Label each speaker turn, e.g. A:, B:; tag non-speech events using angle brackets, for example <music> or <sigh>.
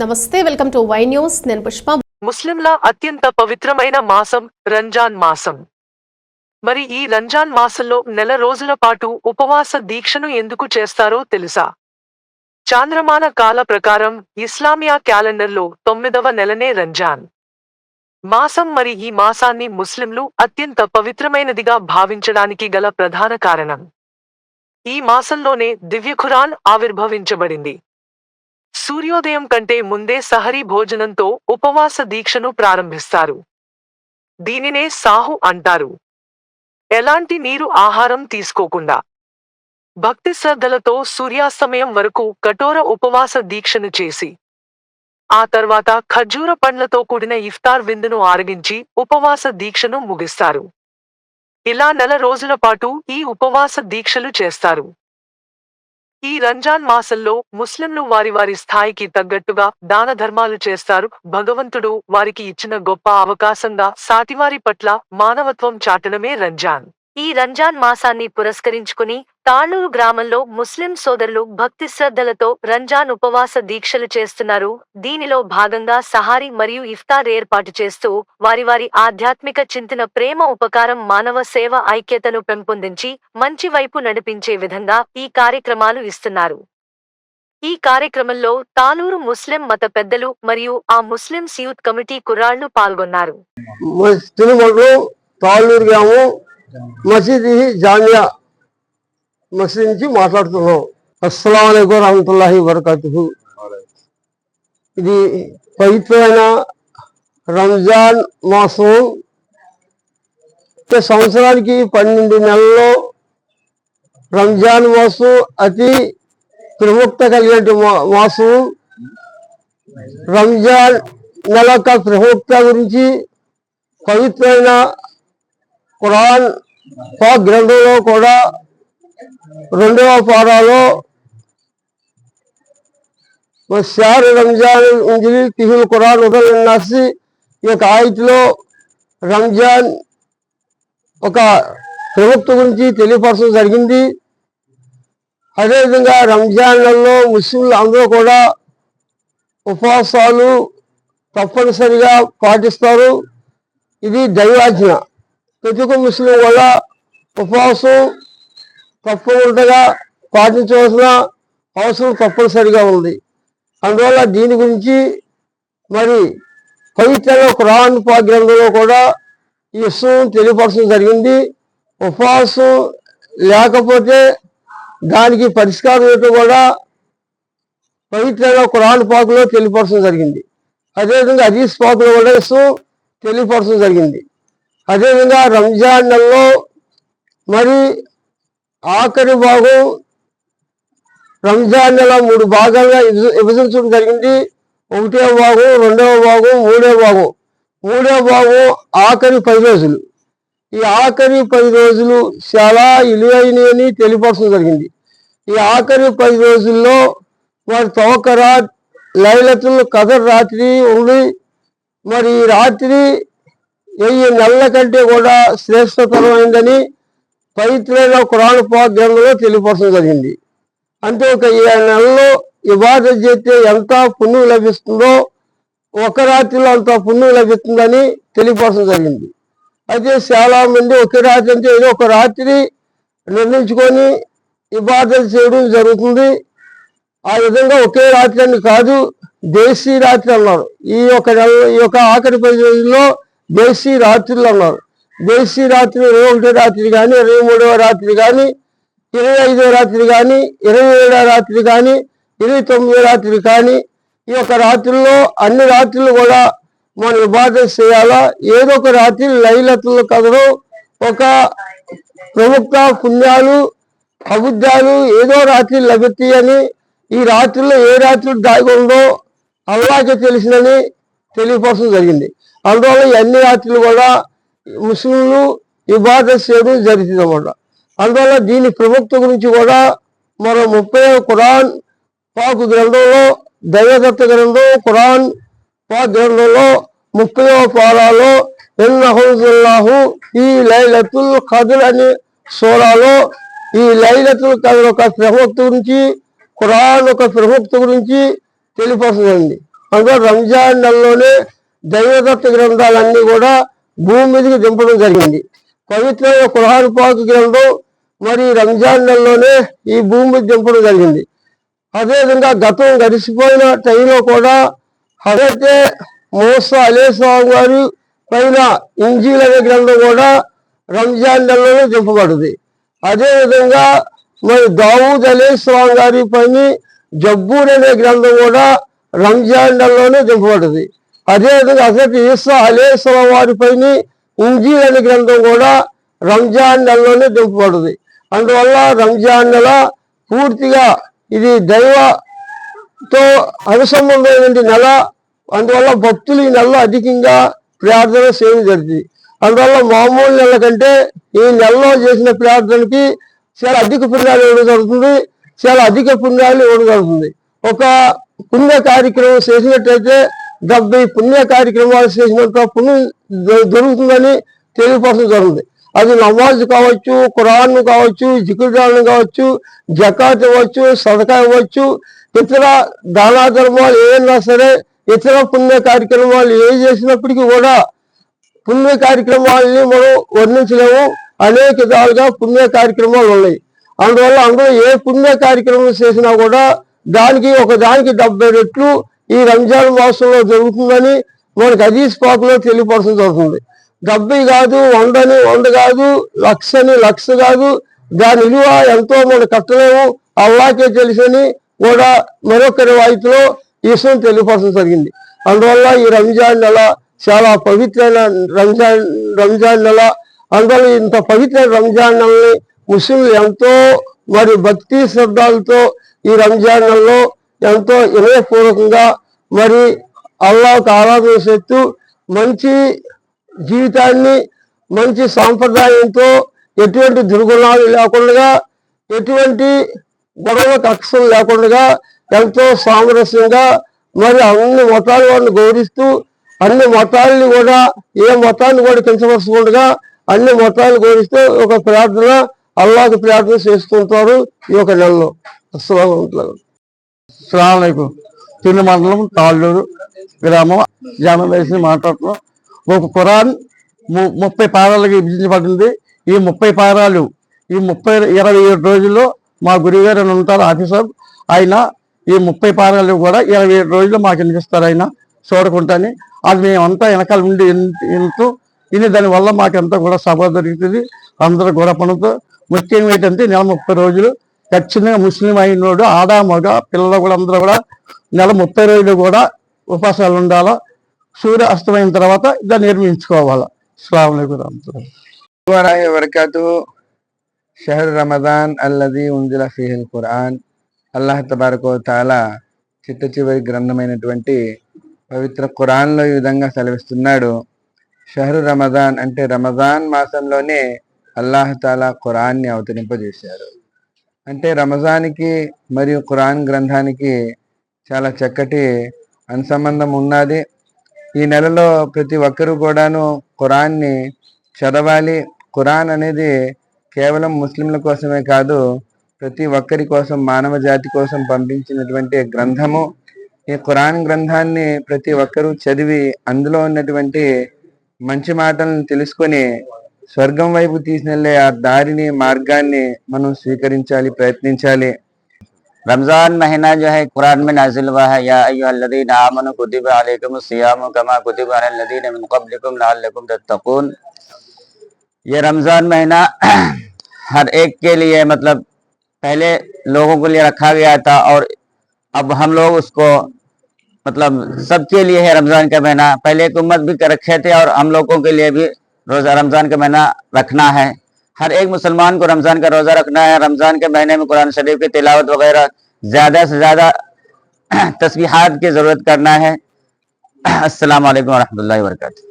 A: నమస్తే welcome to Y news. నేను పుష్ప.
B: ముస్లింల అత్యంత పవిత్రమైన మాసం రంజాన్ మాసం. మరి ఈ రంజాన్ మాసంలో నెల రోజుల పాటు ఉపవాస దీక్షను ఎందుకు చేస్తారో తెలుసా? చాంద్రమాన కాల ప్రకారం ఇస్లామియా క్యాలెండర్లో తొమ్మిదవ నెలనే రంజాన్. మాసం మరి ఈ మాసాన్ని ముస్లింలు అత్యంత పవిత్రమైనదిగా భావించడానికి గల ప్రధాన కారణం. ఈ మాసంలోనే దివ్య ఖురాన్ ఆవిర్భవించబడింది. సూర్యోదయం కంటే ముందే సహరీ భోజనంతో ఉపవాస దీక్షను ప్రారంభిస్తారు. దీనినే సాహు అంటారు. ఎలాంటి నీరు ఆహారం తీసుకోకుండా. భక్తి శ్రద్ధలతో సూర్యాస్తమయం వరకు కఠోర ఉపవాస దీక్షను చేసి. ఆ తర్వాత ఖర్జూర పండ్లతో కూడిన ఇఫ్తార్ విందును ఆరగించి ఉపవాస దీక్షను ముగిస్తారు. ఇలా నెల రోజుల పాటు ఈ ఉపవాస దీక్షలు చేస్తారు. ఈ రంజాన్ మాసంలో ముస్లింలు వారి వారి స్థాయికి తగ్గట్టుగా దాన ధర్మాలు చేస్తారు. భగవంతుడు వారికి ఇచ్చిన గొప్ప అవకాశంగా సాటివారి పట్ల మానవత్వం చాటడమే రంజాన్.
C: ఈ రంజాన్ మాసాన్ని పురస్కరించుకుని తాళూరు గ్రామంలో ముస్లిం సోదరులు భక్తి శ్రద్ధలతో రంజాన్ ఉపవాస దీక్షలు చేస్తున్నారు. దీనిలో భాగంగా సహారీ మరియు ఇఫ్తార్ ఏర్పాటు చేస్తూ వారి వారి ఆధ్యాత్మిక చింతన ప్రేమ ఉపకారం మానవ సేవ ఐక్యతను పెంపొందించి మంచి వైపు నడిపించే విధంగా ఈ కార్యక్రమాలు ఇస్తున్నారు. ఈ కార్యక్రమంలో తాలూరు ముస్లిం మత పెద్దలు మరియు ఆ ముస్లిం యూత్ కమిటీ కుర్రాళ్ళు పాల్గొన్నారు.
D: తిరుమలలో గ్రామం మసీది జామియా మసీద్ నుంచి మాట్లాడుతున్నాం. అస్సలం అయికం రహమతుల్లాహి వరకతుహు ఇది పవిత్రమైన రంజాన్ మాసం. సంవత్సరానికి పన్నెండు నెలల్లో రంజాన్ మాసం అతి ప్రముఖత కలిగిన మా- మాసం. రంజాన్ నెల యొక్క ప్రముఖత గురించి పవిత్రమైన ఖురాన్ పాక్ గ్రంథంలో కూడా రెండవ పారాలో షార్ రంజాన్ ఇంజిలి తిహుల్ ఖురాన్ ఉదయన్నాసి ఈ యొక్క ఆయతిలో రంజాన్ ఒక ప్రభుత్వ గురించి తెలియపరచడం జరిగింది. అదేవిధంగా రంజాన్లలో ముస్లింలు అందరూ కూడా ఉపవాసాలు తప్పనిసరిగా పాటిస్తారు. ఇది దైవాజ్ఞ. ప్రతి ఒక్క ముస్లిం కూడా ఉపవాసం తప్పకుండా పాటించవలసిన అవసరం తప్పనిసరిగా ఉంది. అందువల్ల దీని గురించి మరి పవిత్రంగా ఖురాన్ పా గ్రంథంలో కూడా ఈ విషయం తెలియపరచడం జరిగింది. ఉపవాసం లేకపోతే దానికి పరిష్కారం ఏంటో కూడా పవిత్రంగా ఖురాన్ పాకులో తెలియపరచడం జరిగింది. అదేవిధంగా హదీస్ పాకులో కూడా విషయం తెలియపరచడం జరిగింది. అదేవిధంగా రంజాన్ నెలలో మరి ఆఖరి భాగం రంజాన్ నెల మూడు భాగాలుగా విభజ- విభజించడం జరిగింది. ఒకటో భాగం రెండవ భాగం మూడో భాగం. మూడో భాగం ఆఖరి పది రోజులు. ఈ ఆఖరి పది రోజులు చాలా ఇలువైనవి తెలియపరచడం జరిగింది. ఈ ఆఖరి పది రోజుల్లో మరి తోకరా లైలతులు కదర్ రాత్రి ఉండి మరి రాత్రి వెయ్యి నెలల కంటే కూడా శ్రేష్టతరమైందని పవిత్రమైన కురాణ పాక్ తెలియపరచడం జరిగింది. అంటే ఒక ఈ నెలలో ఇవాద చేస్తే ఎంత పుణ్యం లభిస్తుందో ఒక రాత్రిలో అంత పుణ్యం లభిస్తుందని తెలియపరచడం జరిగింది. అయితే చాలా మంది ఒకే రాత్రి అంటే ఏదో ఒక రాత్రి నిర్ణయించుకొని ఇబాదలు చేయడం జరుగుతుంది. ఆ విధంగా ఒకే రాత్రి అని కాదు దేశీ రాత్రి అన్నారు. ఈ యొక్క నెల ఈ యొక్క ఆఖరి పది రోజుల్లో దేశీ రాత్రులు అన్నారు. దేశీ రాత్రి ఇరవై ఒకటో రాత్రి కానీ ఇరవై మూడవ రాత్రి కానీ ఇరవై ఐదో రాత్రి కానీ ఇరవై ఏడవ రాత్రి కానీ ఇరవై తొమ్మిదో రాత్రి కానీ ఈ యొక్క రాత్రుల్లో అన్ని రాత్రులు కూడా మనం ఇబాదత్ చేయాలా? ఏదో ఒక రాత్రి లైలతుల కదరు ఒక ప్రముఖ పుణ్యాలు అబుద్ధాలు ఏదో రాత్రి లభిస్తాయి అని ఈ రాత్రిలో ఏ రాత్రి దాగి ఉందో అల్లాకే తెలిసిందని తెలియపోవడం జరిగింది. అందువల్ల అన్ని రాత్రులు కూడా ముస్లింలు ఇబాదత్ చేయడం జరుగుతుంది అన్నమాట అందువల్ల దీని ప్రభుత్వం గురించి కూడా మరో ముప్పై ఖురాన్ పాకు గ్రంథంలో దైవదత్త గ్రంథం ఖురాన్ పాక్ గ్రంథంలో ముప్పై పారాలో ఎన్నహుల్లాహు ఈ లైలతుల్ కదుల్ అనే సోరాలో ఈ లైలతుల్ ఖదర్ ఒక ప్రముక్త గురించి ఖురాన్ ఒక ప్రముక్త గురించి తెలిపస్తుందండి అందులో రంజాన్ నెలలోనే దైవదత్త గ్రంథాలన్నీ కూడా భూమి మీదకి దింపడం జరిగింది. పవిత్రమైన కురాన్ పాకు గ్రంథం మరి రంజాన్ నెలలోనే ఈ భూమి మీద దింపడం జరిగింది. అదేవిధంగా గతం గడిచిపోయిన టైంలో కూడా హజరతే మోసా అలేస్వామి గారి పైన ఇంజీల్ అనే గ్రంథం కూడా రంజాన్ నెలలోనే దింపబడింది. అదేవిధంగా మరి దావూద్ అలేస్వామి గారి పైన జబ్బూర్ అనే గ్రంథం కూడా రంజాన్ నెలలోనే దింపబడింది. అదేవిధంగా అసలు ఈసా అలేస్వామి వారి పైన ఇంజీల్ అనే గ్రంథం కూడా రంజాన్ నెలలోనే దింపబడుతుంది. అందువల్ల రంజాన్ నెల పూర్తిగా ఇది దైవతో అనుసంబంధమైన నెల అందువల్ల భక్తులు ఈ నెలలో అధికంగా ప్రార్థన సేవ జరుగుతుంది అందువల్ల మామూలు నెల కంటే ఈ నెలలో చేసిన ప్రార్థనకి చాలా అధిక పుణ్యాలు ఇవ్వడం జరుగుతుంది. చాలా అధిక పుణ్యాలు ఇవ్వడం జరుగుతుంది. ఒక పుణ్య కార్యక్రమం చేసినట్టయితే డెబ్బై పుణ్య కార్యక్రమాలు చేసినంత పుణ్యం దొ- దొరుకుతుందని తెలియపరచడం జరుగుతుంది. అది నమాజ్ కావచ్చు ఖురాన్ కావచ్చు జికుదానం కావచ్చు జకాత్ ఇవ్వచ్చు సదకా ఇవ్వచ్చు ఇతర దానా ధర్మాలు ఏమైనా సరే ఇతర పుణ్య కార్యక్రమాలు ఏ చేసినప్పటికీ కూడా పుణ్య కార్యక్రమాలని మనం వర్ణించలేము. అనేక విధాలుగా పుణ్య కార్యక్రమాలు ఉన్నాయి. అందువల్ల అందులో ఏ పుణ్య కార్యక్రమం చేసినా కూడా దానికి ఒక దానికి డెబ్బై రెట్లు ఈ రంజాన్ మాసంలో జరుగుతుందని మనకి అదీస్ పాకులో తెలియపరచడం జరుగుతుంది. డెబ్బై కాదు వందని వంద కాదు లక్ష అని లక్ష కాదు దాని విలువ ఎంతో మనం కట్టలేము. అల్లాకే తెలుసని కూడా మరొక రివాయితీలో విషయం తెలియపరచడం జరిగింది. అందువల్ల ఈ రంజాన్ నెల చాలా పవిత్రమైన రంజాన్ రంజాన్ నెల. అందువల్ల ఇంత పవిత్రమైన రంజాన్ నెలని ముస్లింలు ఎంతో మరి భక్తి శ్రద్ధలతో ఈ రంజాన్ నెలలో ఎంతో వినయపూర్వకంగా మరి అల్లాహకు ఆరాధన చేస్తూ మంచి జీవితాన్ని మంచి సాంప్రదాయంతో ఎటువంటి దుర్గుణాలు లేకుండా ఎటువంటి గొడవ కక్షలు లేకుండా ఎంతో సామరస్యంగా మరి అన్ని మతాల వారిని గౌరవిస్తూ అన్ని మతాలని కూడా ఏ మతాన్ని కూడా కించపరచకుండా అన్ని మతాలను గౌరవిస్తూ ఒక ప్రార్థన అల్లాకు ప్రార్థన చేస్తుంటారు ఈ యొక్క నెలలో. అస్సలం అస్సలం తిరుని మండలం తాళ్ళూరు గ్రామం. జామ వేసి మాట్లాడుతున్నాం. ఒక ఖురాన్ ము- ముప్పై పారాలుగా విభజించబడింది. ఈ ముప్పై పారాలు ఈ ముప్పై ఇరవై ఏడు రోజుల్లో మా గురుగారు అని ఉంటారు ఆఫీసర్. ఆయన ఈ ముప్పై పారాలు కూడా ఇరవై ఏడు రోజులు మాకు వినిపిస్తారు ఆయన. చూడకుండానే అది మేమంతా వెనకాల ఉండి విన్- వింటూ ఇది దానివల్ల మాకంతా కూడా సభ దొరుకుతుంది. అందరూ కూడా పనులతో ముఖ్యం ఏంటంటే నెల ముప్పై రోజులు ఖచ్చితంగా ముస్లిం అయినోడు ఆడ మగ పిల్లలు కూడా అందరూ కూడా నెల ముప్పై రోజులు కూడా ఉపాసాలు ఉండాలా? సూర్య అస్తమైన తర్వాత దాన్ని నిర్మించుకోవాలా?
E: స్వామి వరకాతు? షహర్ రమదాన్ అల్లది ఉంజుల ఫిహిల్ ఖురాన్. అల్లాహ్ తబారకో తాలా చిట్ట చివరి గ్రంథమైనటువంటి పవిత్ర ఖురాన్లో ఈ విధంగా సెలవిస్తున్నాడు. షహరు రమదాన్ అంటే రమదాన్ మాసంలోనే అల్లాహ్ తాలా ఖురాన్ని అవతరింపజేశారు. అంటే రమజానికి మరియు ఖురాన్ గ్రంథానికి చాలా చక్కటి అనుసంబంధం ఉన్నది. ఈ నెలలో ప్రతి ఒక్కరూ కూడాను ఖురాన్ని చదవాలి. ఖురాన్ అనేది కేవలం ముస్లింల కోసమే కాదు ప్రతి ఒక్కరి కోసం మానవ జాతి కోసం పంపించినటువంటి గ్రంథము. ఈ ఖురాన్ గ్రంథాన్ని ప్రతి ఒక్కరూ చదివి అందులో ఉన్నటువంటి మంచి మాటలను తెలుసుకొని స్వర్గం వైపు తీసుకెళ్లే ఆ దారిని మార్గాన్ని మనం స్వీకరించాలి ప్రయత్నించాలి
F: रमजान महीना जो है कुरान में नाजिल हुआ है या अय्युहल्लज़ीना आमनु कुतिब अलैकुमुस सियामु कमा कुतिब अलल लज़ीना मिन क़ब्लिकुम लअल्लकुम तत्तक़ून ये रमजान महीना <clears throat> हर एक के लिए मतलब पहले लोगों के लिए रखा गया था और अब हम लोग उसको मतलब सबके लिए है रमजान का महीना पहले एक उम्मत भी कर रखे थे और हम लोगों के लिए भी روزہ رمضان کا مہینہ رکھنا ہے۔ ہر ایک مسلمان کو رمضان کا روزہ رکھنا ہے۔ رمضان کے مہینے میں قرآن شریف کی تلاوت وغیرہ زیادہ سے زیادہ تسبیحات کی ضرورت کرنا ہے۔ السلام علیکم ورحمۃ اللہ وبرکاتہ۔